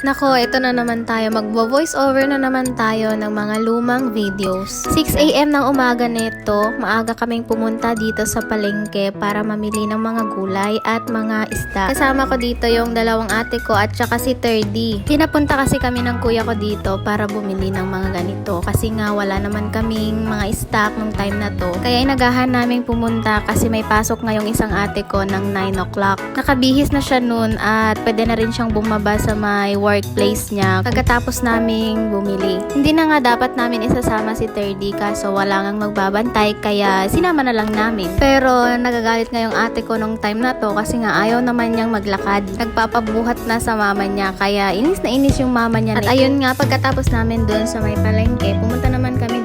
Nako, ito na naman tayo. Magbo-voice over na naman tayo ng mga lumang videos. 6am ng umaga nito, maaga kaming pumunta dito sa palengke para mamili ng mga gulay at mga isda. Kasama ko dito yung dalawang ate ko at saka si 3D. Pinapunta kasi kami ng kuya ko dito para bumili ng mga ganito kasi nga wala naman kaming mga stock nung time na to. Kaya inagahan naming pumunta kasi may pasok ngayong isang ate ko ng 9 o'clock. Nakabihis na siya noon at pwede na rin siyang bumaba sa may workplace niya pagkatapos naming bumili. Hindi na nga dapat namin isasama si 3D kaso wala ngang magbabantay kaya sinama na lang namin. Pero nagagalit ngayong ate ko nung time na to kasi nga ayaw naman niyang maglakad. Nagpapabuhat na sa mama niya kaya inis na inis yung mama niya. At ayun nga pagkatapos namin doon sa may palengke, pumunta naman kami.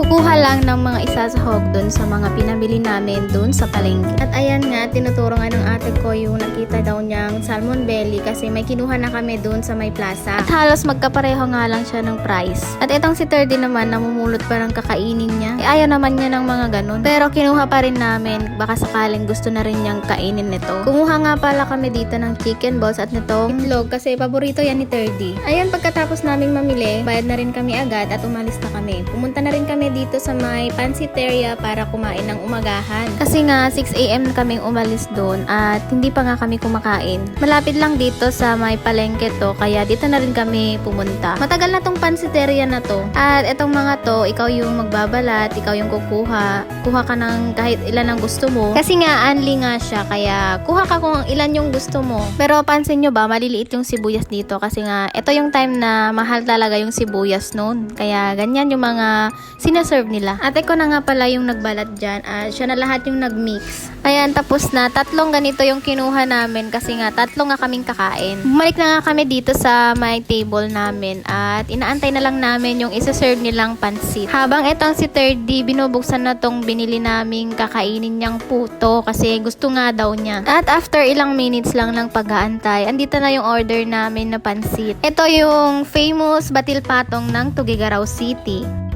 Kukuha lang ng mga isasahog doon sa mga pinamili namin doon sa palengke. At ayan nga, tinuturo nga ng ate ko yung nakita daw niyang salmon belly kasi may kinuha na kami doon sa may plaza. At halos magkapareho nga lang siya ng price. At itong si Terdy naman, namumulot pa ng kakainin niya. Eh, ayaw naman niya ng mga ganun. Pero kinuha pa rin namin, baka sakaling gusto na rin niyang kainin nito. Kumuha nga pala kami dito ng chicken balls at nito itlog kasi paborito yan ni Terdy. Ayun, pagkatapos naming mamili, bayad na rin kami agad at umalis na kami. Pumunta na rin kami dito sa may pansiteria para kumain ng umagahan. Kasi nga 6am na kaming umalis doon at hindi pa nga kami kumakain. Malapit lang dito sa may palengke to kaya dito na rin kami pumunta. Matagal na tong pansiteria na to. At itong mga to, ikaw yung magbabalat, ikaw yung kukuha. Kuha ka ng kahit ilan ang gusto mo. Kasi nga anli nga siya kaya kuha ka kung ilan yung gusto mo. Pero pansin nyo ba, maliliit yung sibuyas dito kasi nga ito yung time na mahal talaga yung sibuyas noon. Kaya ganyan yung mga sinaserve nila. Ate ko na nga pala yung nagbalat dyan at siya na lahat yung nagmix. Ayan, tapos na. Tatlong ganito yung kinuha namin kasi nga tatlo nga kaming kakain. Bumalik na nga kami dito sa my table namin at inaantay na lang namin yung isa-serve nilang pansit. Habang itong si 3D, binubuksan na tong binili naming kakainin niyang puto kasi gusto nga daw niya. At after ilang minutes lang ng pag-aantay, andito na yung order namin na pansit. Ito yung famous batil patong ng Tugigaraw City.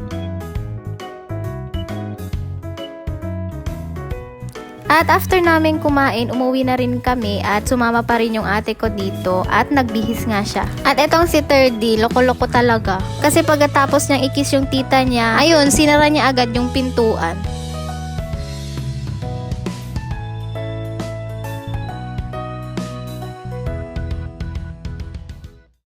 At after namin kumain, umuwi na rin kami at sumama pa rin yung ate ko dito at nagbihis nga siya. At etong si 3D, loko-loko talaga. Kasi pagkatapos niyang ikis yung tita niya, ayun, sinara niya agad yung pintuan.